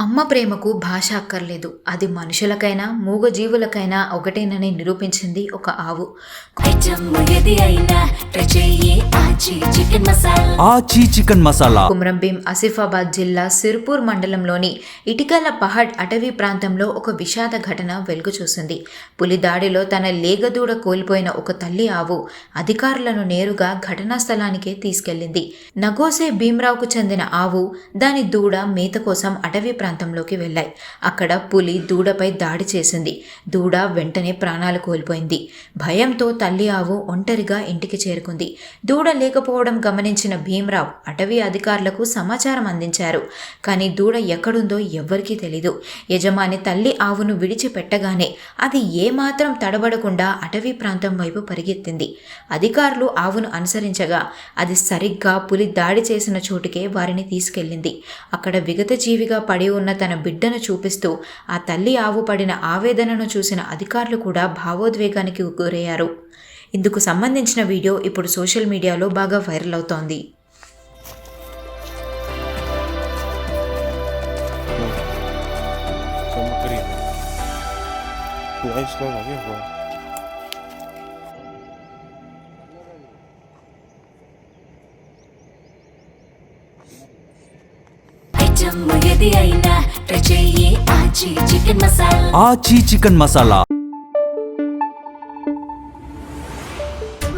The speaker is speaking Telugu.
అమ్మ ప్రేమకు భాష అక్కర్లేదు. అది మనుషులకైనా మూగజీవులకైనా ఒకటేనని నిరూపించింది ఒక ఆవు. ఆచీ చికెన్ మసాలా. కుమ్రంభీం ఆసిఫాబాద్ జిల్లా సిర్పూర్ మండలంలోని ఇటికల పహడ్ అటవీ ప్రాంతంలో ఒక విషాద ఘటన వెలుగు చూసింది. పులి దాడిలో తన లేగదూడ కోల్పోయిన ఒక తల్లి ఆవు అధికారులను నేరుగా ఘటనా స్థలానికే తీసుకెళ్ళింది నగోసే భీమరావుకు చెందిన ఆవు దాని దూడ మేత కోసం అటవీ ప్రాంతంలోకి వెళ్ళాయి. అక్కడ పులి దూడపై దాడి చేసింది. దూడ వెంటనే ప్రాణాలు కోల్పోయింది. భయంతో తల్లి ఆవు ఒంటరిగా ఇంటికి చేరుకుంది. దూడ లేకపోవడం గమనించిన భీమరావు అటవీ అధికారులకు సమాచారం అందించారు. కానీ దూడ ఎక్కడుందో ఎవ్వరికీ తెలీదు. యజమాని తల్లి ఆవును విడిచిపెట్టగానే అది ఏమాత్రం తడబడకుండా అటవీ ప్రాంతం వైపు పరిగెత్తింది. అధికారులు ఆవును అనుసరించగా అది సరిగ్గా పులి దాడి చేసిన చోటుకే వారిని తీసుకెళ్ళింది. అక్కడ విగతజీవిగా పడి ఉన్న తన బిడ్డను చూపిస్తూ ఆ తల్లి ఆవు పడిన ఆవేదనను చూసిన అధికారులు కూడా భావోద్వేగానికి గురయ్యారు. ఇందుకు సంబంధించిన వీడియో ఇప్పుడు సోషల్ మీడియాలో బాగా వైరల్ అవుతోంది Somos queridos. Cuidáis